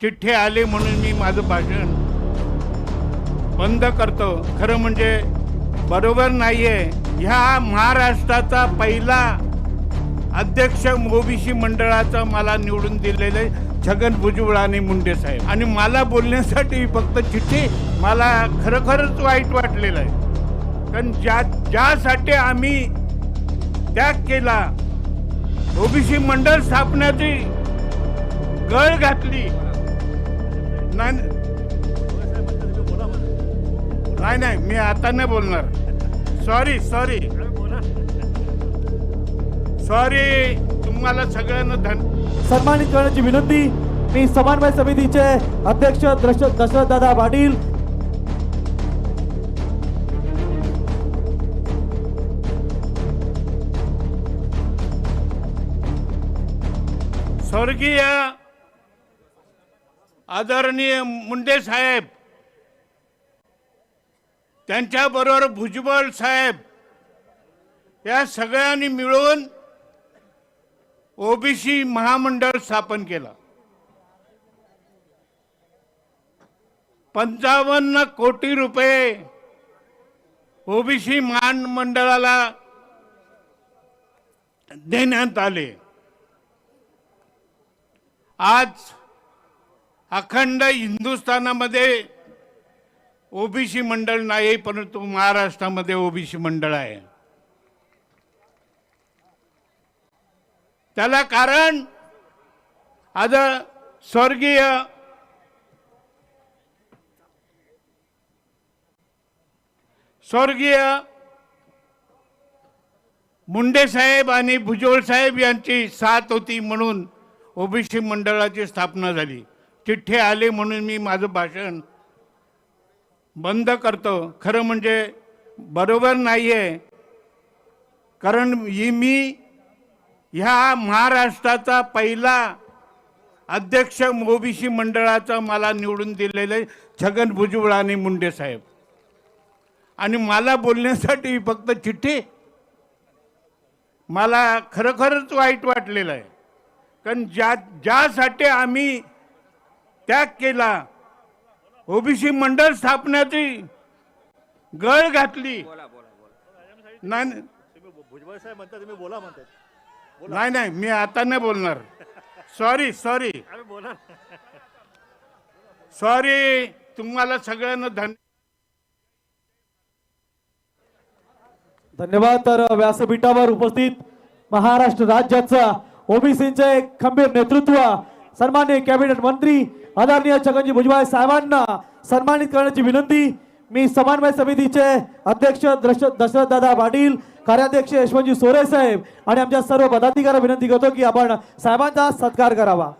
चिठ्ठी आले म्हणून मी माझं भाषण बंद करतो. खरं म्हणजे बरोबर नाहीये. ह्या महाराष्ट्राचा पहिला अध्यक्ष ओबीसी मंडळाचा मला निवडून दिलेले छगन भुजबळ आणि मुंडे साहेब. आणि मला बोलण्यासाठी फक्त चिठ्ठी मला खरोखरच वाईट वाटलेलं आहे. कारण ज्या ज्यासाठी आम्ही त्याग केला ओबीसी मंडळ स्थापण्याची गळ घातली नाही नाही मी आता नाही बोलणार. सॉरी सॉरी सॉरी तुम्हाला सगळ्यांना धन सन्मानित करण्याची विनंती मी समन्वय समितीचे अध्यक्ष दशरथ दादा पाटील. स्वर्गीय आदरणीय मुंडे साहेब त्यांच्याबरोबर भुजबळ साहेब या सगळ्यांनी मिळून ओबीसी महामंडळ स्थापन केलं. पंचावन्न कोटी रुपये ओबीसी महामंडळाला देण्यात आले. आज अखंड हिंदुस्थानामध्ये ओबीसी मंडळ नाही परंतु महाराष्ट्रामध्ये ओबीसी मंडळ आहे. त्याला कारण आज स्वर्गीय स्वर्गीय मुंडे साहेब आणि भुजोळ साहेब यांची साथ होती म्हणून ओबीसी मंडळाची स्थापना झाली. चिठ्ठी आले म्हणून मी माझं भाषण बंद करतो. खरं म्हणजे बरोबर नाही आहे कारण ही मी ह्या महाराष्ट्राचा पहिला अध्यक्ष ओबीसी मंडळाचा मला निवडून दिलेले छगन भुजबळ आणि मुंडे साहेब. आणि मला बोलण्यासाठी फक्त चिठ्ठी. मला खरोखरच वाईट वाटलेलं आहे. कारण ज्या ज्यासाठी आम्ही त्याग केला ओबीसी मंडळ स्थापण्याची गळ घातली. नाही भुजबळ साहेब म्हणतात तुम्ही बोला म्हणतात. नाही नाही मी आता नाही बोलणार. सॉरी सॉरी बोला सॉरी तुम्हाला सगळ्यांना धन्य धन्यवाद. तर व्यासपीठावर उपस्थित महाराष्ट्र राज्याचा ओबीसीचे खंबीर नेतृत्व सन्मान्य कॅबिनेट मंत्री आदरणीय छगनजी भुजबळ साहेबांना सन्मानित करण्याची विनंती. मी समन्वय समितीचे अध्यक्ष दशरथ दादा पाटील कार्याध्यक्ष यशवंतजी सोरे साहेब आणि आमच्या सर्व पदाधिकाऱ्यांना विनंती करतो की आपण साहेबांचा सत्कार करावा.